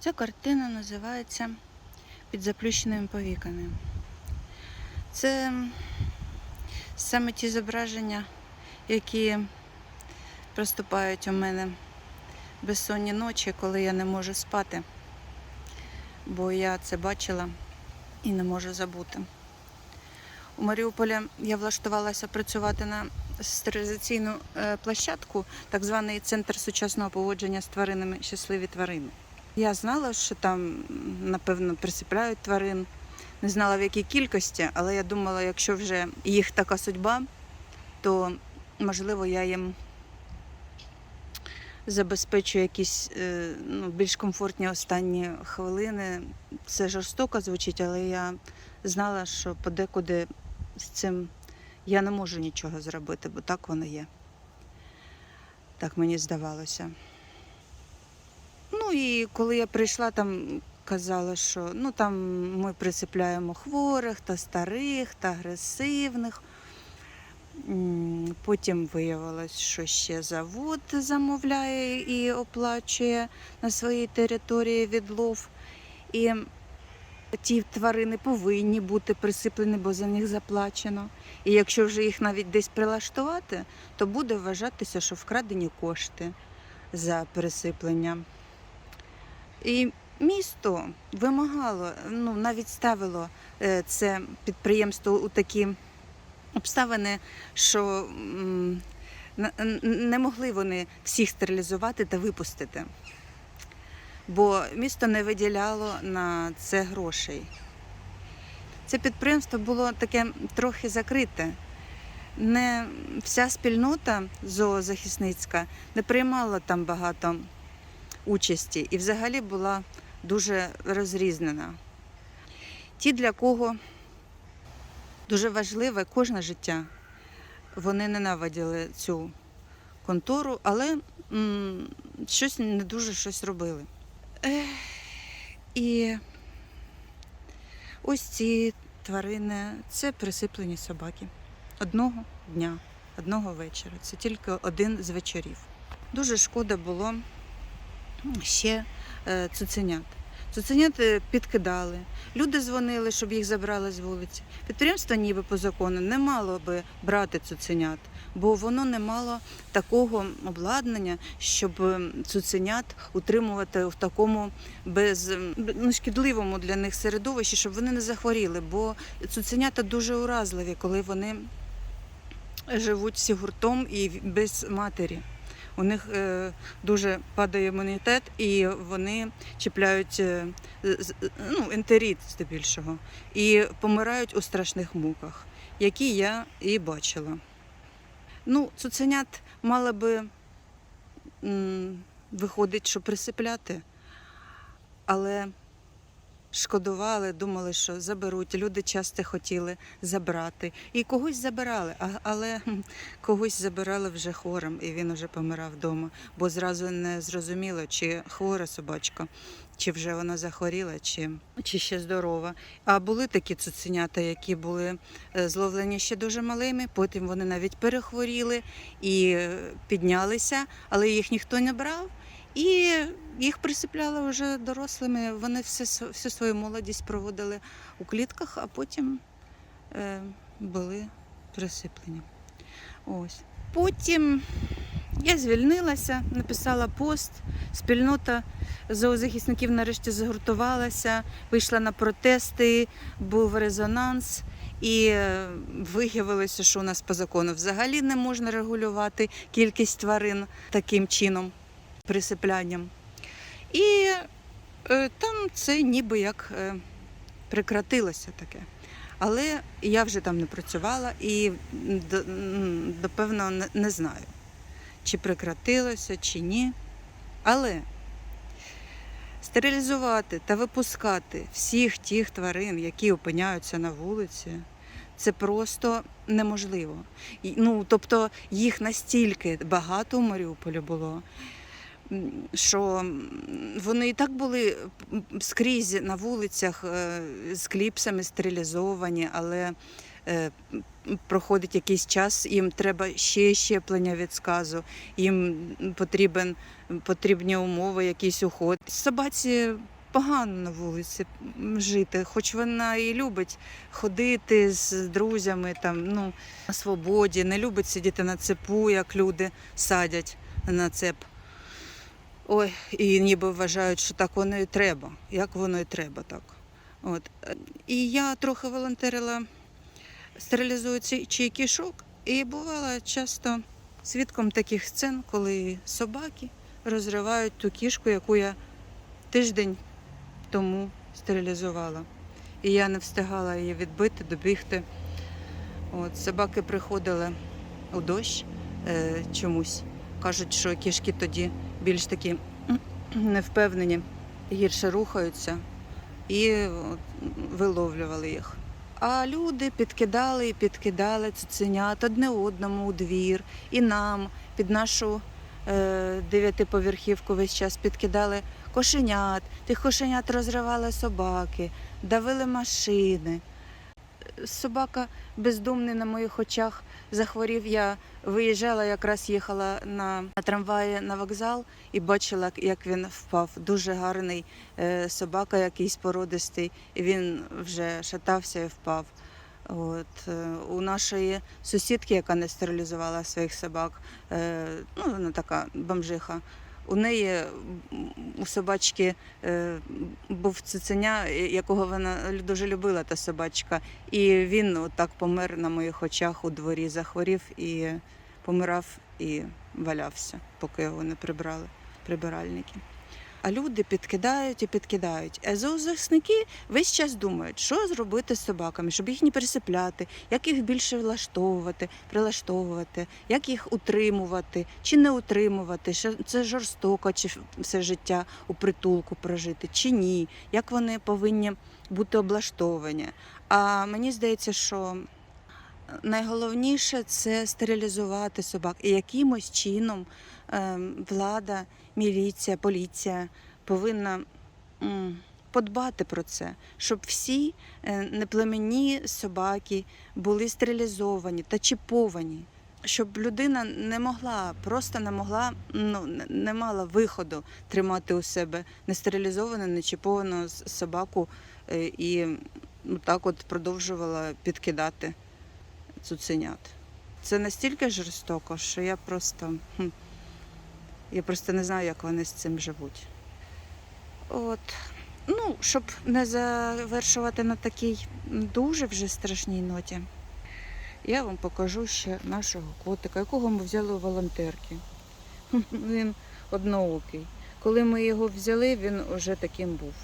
Ця картина називається Під заплющеними повіками. Це саме ті зображення, які проступають у мене безсонні ночі, коли я не можу спати, бо я це бачила і не можу забути. У Маріуполі я влаштувалася працювати на стерилізаційну е, площадку, так званий центр сучасного поводження з тваринами щасливі тварини. Я знала, що там, напевно, присипляють тварин. Не знала в якій кількості, але я думала, якщо вже їх така судьба, то можливо я їм забезпечу якісь е, ну, більш комфортні останні хвилини. Це жорстоко звучить, але я знала, що подекуди з цим я не можу нічого зробити, бо так воно є. Так мені здавалося. Ну і коли я прийшла, там казали, що ну там ми присипляємо хворих та старих та агресивних. Потім виявилось, що ще завод замовляє і оплачує на своїй території відлов. І ті тварини повинні бути присиплені, бо за них заплачено. І якщо вже їх навіть десь прилаштувати, то буде вважатися, що вкрадені кошти за присиплення. І місто вимагало, ну навіть ставило е, це підприємство у такі обставини, що не могли вони всіх стерилізувати та випустити. Бо місто не виділяло на це грошей. Це підприємство було таке трохи закрите. Не вся спільнота зоозахисницька не приймала там багато участі і взагалі була дуже розрізнена. Ті, для кого дуже важливе кожне життя, вони ненавиділи цю контору, але м, щось не дуже щось робили. Ех, і ось ці тварини це присиплені собаки. Одного дня, одного вечора. Це тільки один з вечорів. Дуже шкода було ще е, цуценят. Цуценят е, підкидали. Люди дзвонили, щоб їх забрали з вулиці. Підприємство ніби по закону не мало би брати цуценят, бо воно не мало такого обладнання, щоб е, цуценят утримувати в такому без ну, шкідливому для них середовищі, щоб вони не захворіли. Бо цуценята дуже уразливі, коли вони живуть всі гуртом і без матері. У них е, дуже падає імунітет, і вони чіпляють е, ну, ентеріт здебільшого і помирають у страшних муках, які я і бачила. Ну, цуценят мали би виходить, що присипляти, але шкодували, думали, що заберуть. Люди часто хотіли забрати. І когось забирали, але когось забирали вже хворим, і він вже помирав вдома, бо зразу не зрозуміло, чи хвора собачка, чи вже вона захворіла, чи, чи ще здорова. А були такі цуценята, які були е, зловлені ще дуже малими, потім вони навіть перехворіли і е, піднялися, але їх ніхто не брав. І їх присипляли вже дорослими. Вони все, всю свою молодість проводили у клітках, а потім е, були присиплені. Ось. Потім я звільнилася, написала пост. Спільнота зоозахисників нарешті загуртувалася, вийшла на протести, був резонанс. І е, виявилося, що у нас по закону взагалі не можна регулювати кількість тварин таким чином, присиплянням. І е, там це ніби як е, прекратилося таке. Але я вже там не працювала і до- допевно не, знаю, чи прекратилося, чи ні. Але стерилізувати та випускати всіх тих тварин, які опиняються на вулиці, це просто неможливо. Ну, тобто їх настільки багато у Маріуполі було, що вони і так були скрізь на вулицях е, з кліпсами стерилізовані, але е, проходить якийсь час, їм треба ще щеплення від сказу, їм потрібен, потрібні умови, якийсь уход. Собаці погано на вулиці жити, хоч вона і любить ходити з друзями там, ну, на свободі, не любить сидіти на цепу, як люди садять на цеп. Ой, і ніби вважають, що так воно і треба. Як воно і треба так. От. І я трохи волонтерила, стерилізую ці чий кішок, і бувала часто свідком таких сцен, коли собаки розривають ту кішку, яку я тиждень тому стерилізувала. І я не встигала її відбити, добігти. От, собаки приходили у дощ е, чомусь. Кажуть, що кішки тоді більш такі невпевнені, гірше рухаються і виловлювали їх. А люди підкидали і підкидали цуценят одне одному у двір, і нам під нашу е, дев'ятиповерхівку весь час підкидали кошенят. Тих кошенят розривали собаки, давили машини. Собака бездумний на моїх очах захворів. Я виїжджала, якраз їхала на трамваї на вокзал і бачила, як він впав. Дуже гарний е, собака, якийсь породистий. І він вже шатався і впав. От е, у нашої сусідки, яка не стерилізувала своїх собак, е, ну вона така бомжиха. У неї у собачки е, був цуценя, якого вона дуже любила, та собачка. І він отак помер на моїх очах у дворі, захворів і помирав і валявся, поки його не прибрали прибиральники. А люди підкидають і підкидають. А зоозахисники весь час думають, що зробити з собаками, щоб їх не пересипляти, як їх більше влаштовувати, прилаштовувати, як їх утримувати чи не утримувати, що це жорстоко, чи все життя у притулку прожити, чи ні, як вони повинні бути облаштовані. А мені здається, що найголовніше це стерилізувати собак і якимось чином влада, міліція, поліція повинна подбати про це, щоб всі е, неплеменні собаки були стерилізовані та чіповані. Щоб людина не могла, просто не могла, ну не- мала виходу тримати у себе нестерилізовану, нечіповану собаку е, і ну, так от продовжувала підкидати цуценят. Це настільки жорстоко, що я просто, я просто не знаю, як вони з цим живуть. От. Ну, щоб не завершувати на такій дуже вже страшній ноті, я вам покажу ще нашого котика, якого ми взяли у волонтерки. Він одноокий. Коли ми його взяли, він уже таким був.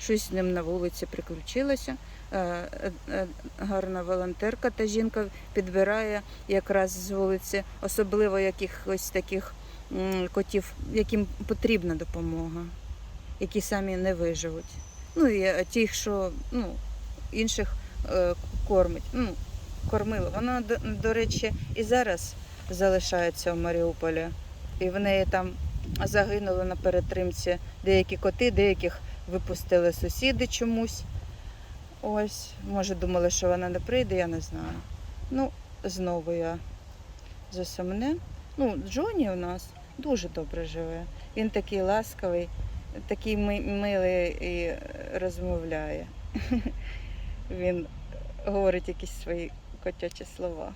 Щось з ним на вулиці приключилося. Е, е, е, Гарна волонтерка та жінка підбирає якраз з вулиці, особливо якихось таких котів, яким потрібна допомога, які самі не виживуть. Ну і е, тих, що ну, інших е, кормить. Ну, кормила. Вона, до, до речі, і зараз залишається в Маріуполі. І в неї там загинули на перетримці деякі коти, деяких випустили сусіди чомусь. Ось, може, думали, що вона не прийде, я не знаю. Ну, знову я за сумне. Ну, Джоні у нас дуже добре живе. Він такий ласкавий, такий милий і розмовляє. Він говорить якісь свої котячі слова.